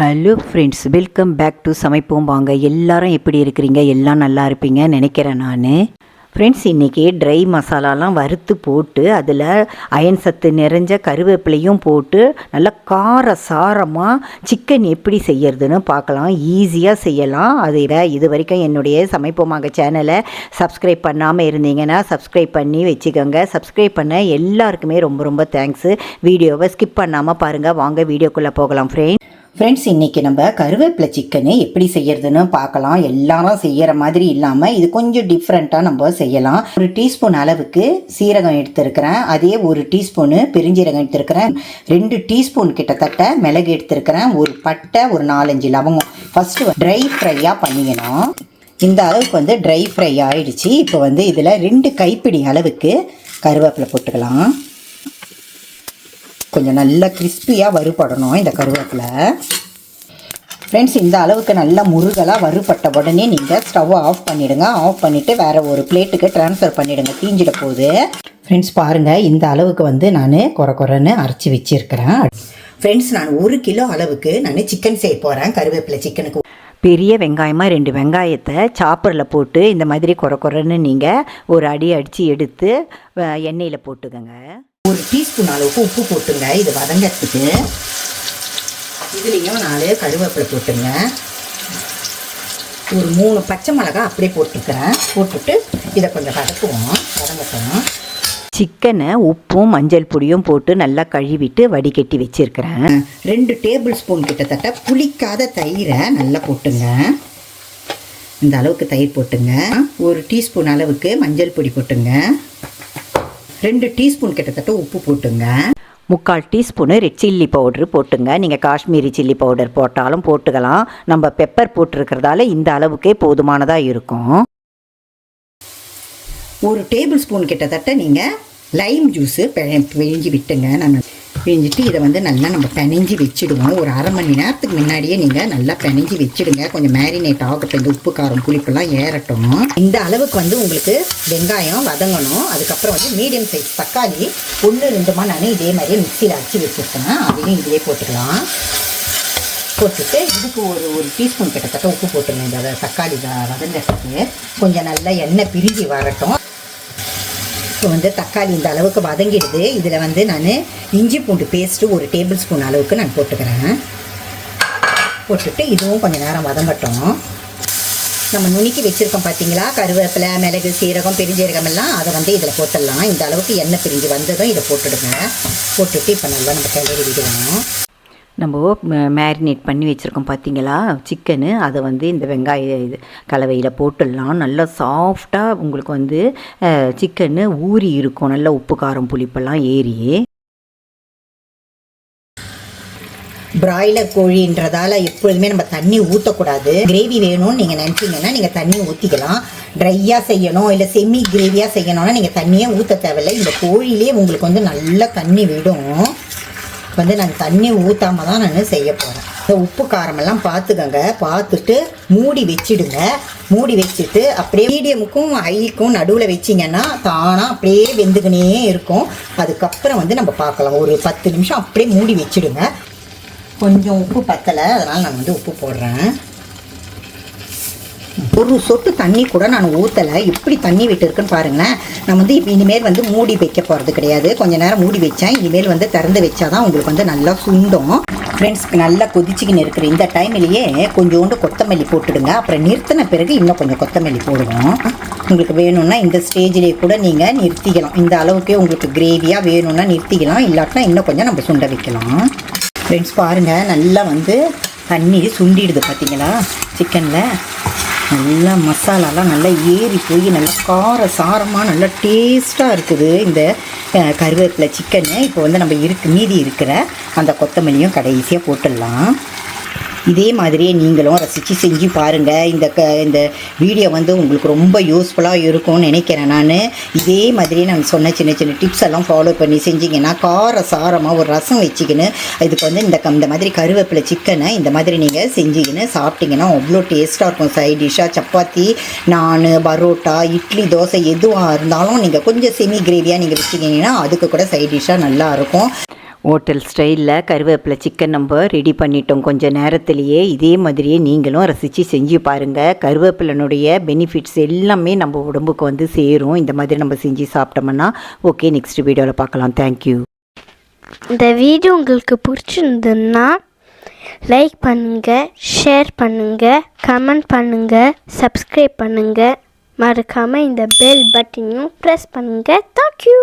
Hello friends welcome back to சமைப்போம் வாங்க. எல்லாரும் எப்படி இருக்கிறீங்க? எல்லாம் நல்லா இருப்பீங்க நினைக்கிறேன் நான். ஃப்ரெண்ட்ஸ் இன்றைக்கி ட்ரை மசாலாலாம் வறுத்து போட்டு அதில் அயன் சத்து நிறைஞ்ச கருவேப்பிலையும் போட்டு நல்லா கார சாரமாக சிக்கன் எப்படி செய்யறதுன்னு பார்க்கலாம். ஈஸியாக செய்யலாம். அதை இது வரைக்கும் என்னுடைய சமைப்போமாங்க சேனலை சப்ஸ்கிரைப் பண்ணாமல் இருந்தீங்கன்னா சப்ஸ்கிரைப் பண்ணி வச்சுக்கோங்க. சப்ஸ்கிரைப் பண்ண எல்லாருக்குமே ரொம்ப ரொம்ப தேங்க்ஸு வீடியோவை ஸ்கிப் பண்ணாமல் பாருங்கள் வாங்க வீடியோக்குள்ளே போகலாம் ஃப்ரெண்ட் ஃப்ரெண்ட்ஸ் இன்றைக்கி நம்ம கருவேப்பிலை சிக்கனு எப்படி செய்யறதுன்னு பார்க்கலாம். எல்லாரும் செய்கிற மாதிரி இல்லாமல் இது கொஞ்சம் டிஃப்ரெண்ட்டாக நம்ம செய்யலாம். ஒரு டீஸ்பூன் அளவுக்கு சீரகம் எடுத்திருக்கிறேன். அதே ஒரு டீஸ்பூனு பெருஞ்சீரகம் எடுத்திருக்கிறேன். ரெண்டு டீஸ்பூன் கிட்டத்தட்ட மிளகு எடுத்திருக்கிறேன். ஒரு பட்டை ஒரு நாலஞ்சு லவங்கம். ஃபஸ்ட்டு ட்ரை ஃப்ரையாக பண்ணிக்கணும். இந்த அளவுக்கு வந்து ட்ரை ஃப்ரை ஆகிடுச்சி இப்போ வந்து இதில் ரெண்டு கைப்பிடி அளவுக்கு கருவேப்பிலை போட்டுக்கலாம். கொஞ்சம் நல்லா கிறிஸ்பியாக வறுபடணும் இந்த கருவேப்பிலை. ஃப்ரெண்ட்ஸ் இந்த அளவுக்கு நல்லா முருகலாக வறுபட்ட உடனே நீங்கள் ஸ்டவ் ஆஃப் பண்ணிவிடுங்க ஆஃப் பண்ணிவிட்டு வேறு ஒரு பிளேட்டுக்கு ட்ரான்ஸ்ஃபர் பண்ணிவிடுங்க தீஞ்சிட போகுது. ஃப்ரெண்ட்ஸ் பாருங்கள் இந்த அளவுக்கு வந்து நான் குறை குறைன்னு அரைச்சி வச்சுருக்கிறேன். ஃப்ரெண்ட்ஸ் நான் ஒரு கிலோ அளவுக்கு நான் சிக்கன் செய்ய போகிறேன் கருவேப்பிலை சிக்கனுக்கு பெரிய வெங்காயமாக ரெண்டு வெங்காயத்தை சாப்பரில் போட்டு இந்த மாதிரி குறை குறைன்னு நீங்கள் ஒரு அடி அடித்து எடுத்து எண்ணெயில் போட்டுக்கோங்க. ஒரு டீஸ்பூன் அளவுக்கு உப்பு போட்டுங்க. இது வதங்கிறதுக்கு. இதுலேயும் நாலு கருவேப்பிலை போட்டுங்க. ஒரு மூணு பச்சை மிளகா அப்படியே போட்டுக்கிறேன். போட்டுட்டு இதை கொஞ்சம் வதக்குவோம். வதங்கட்டும். சிக்கனை உப்பும் மஞ்சள் பொடியும் போட்டு நல்லா கழுவிட்டு வடிகட்டி வச்சிருக்கிறேன். ரெண்டு டேபிள் ஸ்பூன் கிட்டத்தட்ட புளிக்காத தயிரை நல்லா போட்டுங்க. இந்த அளவுக்கு தயிர் போட்டுங்க. ஒரு டீஸ்பூன் அளவுக்கு மஞ்சள் பொடி போட்டுங்க. ரெண்டு டீஸ்பூன் கிட்டத்தட்ட உப்பு போட்டுங்க முக்கால் டீஸ்பூனு ரெட் சில்லி பவுட்ரு போட்டுங்க நீங்கள் காஷ்மீரி சில்லி பவுடர் போட்டாலும் போட்டுக்கலாம் நம்ம பெப்பர் போட்டிருக்கிறதால இந்த அளவுக்கே போதுமானதாக இருக்கும் ஒரு டேபிள் ஸ்பூன் கிட்டத்தட்ட நீங்கள் லைம் ஜூஸு பிழிஞ்சு விட்டுங்க நம்ம பிழிஞ்சிட்டு இதை வந்து நல்லா நம்ம பிணைஞ்சி வச்சிடுவோம். ஒரு அரை மணி நேரத்துக்கு முன்னாடியே நீங்கள் நல்லா பிணைஞ்சி வச்சிடுங்க. கொஞ்சம் மேரினேட் ஆகட்டும். இந்த உப்பு காரம் புளிப்பெல்லாம் ஏறட்டும். இந்த அளவுக்கு வந்து உங்களுக்கு வெங்காயம் வதங்கணும். அதுக்கப்புறம் வந்து மீடியம் சைஸ் தக்காளி ஒன்று ரெண்டுமா நான் இதே மாதிரியே மிக்சியில் அரைச்சி வச்சுருக்கேன். அதையும் இதிலே போட்டுக்கலாம். போட்டுட்டு இதுக்கு ஒரு ஒரு டீஸ்பூன் கிட்டத்தட்ட உப்பு போட்டுருங்க. இந்த தக்காளி வதங்கிறதுக்கு. கொஞ்சம் நல்லா எண்ணெய் பிரிஞ்சு வரட்டும். இப்போ வந்து தக்காளி இந்த அளவுக்கு வதங்கிடுது. இதில் வந்து நான் இஞ்சி பூண்டு பேஸ்ட்டு ஒரு டேபிள் ஸ்பூன் அளவுக்கு நான் போட்டுக்கிறேன். போட்டுட்டு இதுவும் கொஞ்சம் நேரம் வதங்கட்டும். நம்ம நுணுக்கி வச்சுருக்கோம் பார்த்தீங்களா கருவேப்பிலை மிளகு சீரகம் பெருஞ்சீரகம் எல்லாம் அதை வந்து இதில் போட்டுடலாம். இந்த அளவுக்கு எண்ணெய் பிரிஞ்சு வந்ததும் இதை போட்டுடுங்க. போட்டுட்டு இப்போ நல்லா நம்ம கிளறி விடுவோம் நம்ம மேரினேட் பண்ணி வச்சுருக்கோம் பார்த்தீங்களா சிக்கனு அதை வந்து இந்த வெங்காய இது கலவையில் போட்டுடலாம். நல்லா சாஃப்டாக உங்களுக்கு வந்து சிக்கனு ஊறி இருக்கும். நல்லா உப்பு காரம் புளிப்பெல்லாம் ஏறி பிராய்லர் கோழின்றதால எப்பொழுதுமே நம்ம தண்ணி ஊற்றக்கூடாது கிரேவி வேணும்னு நீங்கள் நினச்சிங்கன்னா நீங்கள் தண்ணி ஊற்றிக்கலாம் ட்ரையாக செய்யணும் இல்லை செமி கிரேவியாக செய்யணும்னா நீங்கள் தண்ணியே ஊற்ற தேவையில்லை. இந்த கோழிலே உங்களுக்கு வந்து நல்லா தண்ணி விடும். வந்து நான் தண்ணி ஊற்றாம தான் நான் செய்ய போகிறேன் இந்த உப்பு காரமெல்லாம் பார்த்துக்கோங்க பார்த்துட்டு மூடி வச்சிடுங்க. மூடி வச்சுட்டு அப்படியே மீடியமுக்கும் ஹைக்கும் நடுவில் வச்சிங்கன்னா தானாக அப்படியே வெந்துக்கினே இருக்கும். அதுக்கப்புறம் வந்து நம்ம பார்க்கலாம் ஒரு பத்து நிமிஷம் அப்படியே மூடி வச்சிடுங்க. கொஞ்சம் உப்பு பத்தலை. அதனால் நான் வந்து உப்பு போடுறேன். ஒரு சொட்டு தண்ணி கூட நான் ஊற்றலை எப்படி தண்ணி விட்டுருக்குன்னு பாருங்களேன். நான் வந்து இப்போ இனிமேல் வந்து மூடி வைக்க போகிறது கிடையாது. கொஞ்ச நேரம் மூடி வச்சேன். இனிமேல் வந்து திறந்து வச்சா தான் உங்களுக்கு வந்து நல்லா சுண்டும். ஃப்ரெண்ட்ஸ் நல்லா கொதிச்சிக்கின்னு இருக்கிற இந்த டைம்லேயே கொஞ்சோண்டு கொத்தமல்லி போட்டுடுங்க. அப்புறம் நிறுத்தின பிறகு இன்னும் கொஞ்சம் கொத்தமல்லி போடுவோம். உங்களுக்கு வேணும்னா இந்த ஸ்டேஜ்லேயே கூட நீங்கள் நிறுத்திக்கலாம். இந்த அளவுக்கே உங்களுக்கு கிரேவியாக வேணும்னா நிறுத்திக்கலாம். இல்லாட்டினா இன்னும் கொஞ்சம் நம்ம சுண்ட வைக்கலாம். ஃப்ரெண்ட்ஸ் பாருங்கள் நல்லா வந்து தண்ணி சுண்டிடுது பார்த்தீங்களா சிக்கனில் நல்லா மசாலாலாம் நல்லா ஏறி போய் நல்லா கார சாரமாக நல்லா டேஸ்ட்டாக இருக்குது இந்த கருவேப்பிலை சிக்கனு இப்போ வந்து நம்ம இருக்கு மீதி இருக்கிற அந்த கொத்தமல்லியும் கடைசியாக போட்டுடலாம். இதே மாதிரியே நீங்களும் ரசித்து செஞ்சு பாருங்கள் இந்த க இந்த வீடியோ வந்து உங்களுக்கு ரொம்ப யூஸ்ஃபுல்லாக இருக்கும்னு நினைக்கிறேன் நான். இதே மாதிரியே நான் சொன்ன சின்ன சின்ன டிப்ஸ் எல்லாம் ஃபாலோ பண்ணி செஞ்சீங்கன்னா கார சாரமாக ஒரு ரசம் வச்சுக்கின்னு இதுக்கு வந்து இந்த க- இந்த மாதிரி கருவேப்பிலை சிக்கனை இந்த மாதிரி நீங்கள் செஞ்சிக்கின்னு சாப்பிட்டிங்கன்னா அவ்வளோ டேஸ்ட்டாக இருக்கும். சைட் டிஷ்ஷாக சப்பாத்தி நான் பரோட்டா இட்லி தோசை எதுவாக இருந்தாலும் நீங்கள் கொஞ்சம் செமி கிரேவியாக நீங்கள் வச்சுக்கிங்கன்னா அதுக்கு கூட சைட் டிஷ்ஷாக நல்லாயிருக்கும் ஹோட்டல் ஸ்டைலில் கருவேப்பிலை சிக்கன் நம்ம ரெடி பண்ணிட்டோம். கொஞ்சம் நேரத்திலேயே இதே மாதிரியே நீங்களும் ரசித்து செஞ்சு பாருங்கள் கருவேப்பிலனுடைய பெனிஃபிட்ஸ் எல்லாமே நம்ம உடம்புக்கு வந்து சேரும். இந்த மாதிரி நம்ம செஞ்சு சாப்பிட்டோம்னா ஓகே நெக்ஸ்ட் வீடியோவில் பார்க்கலாம். தேங்க்யூ இந்த வீடியோ உங்களுக்கு பிடிச்சிருந்ததுன்னா லைக் பண்ணுங்கள் ஷேர் பண்ணுங்கள் கமெண்ட் பண்ணுங்கள் சப்ஸ்கிரைப் பண்ணுங்கள் மறக்காமல் இந்த பெல் பட்டனையும் ப்ரெஸ் பண்ணுங்கள் தேங்க்யூ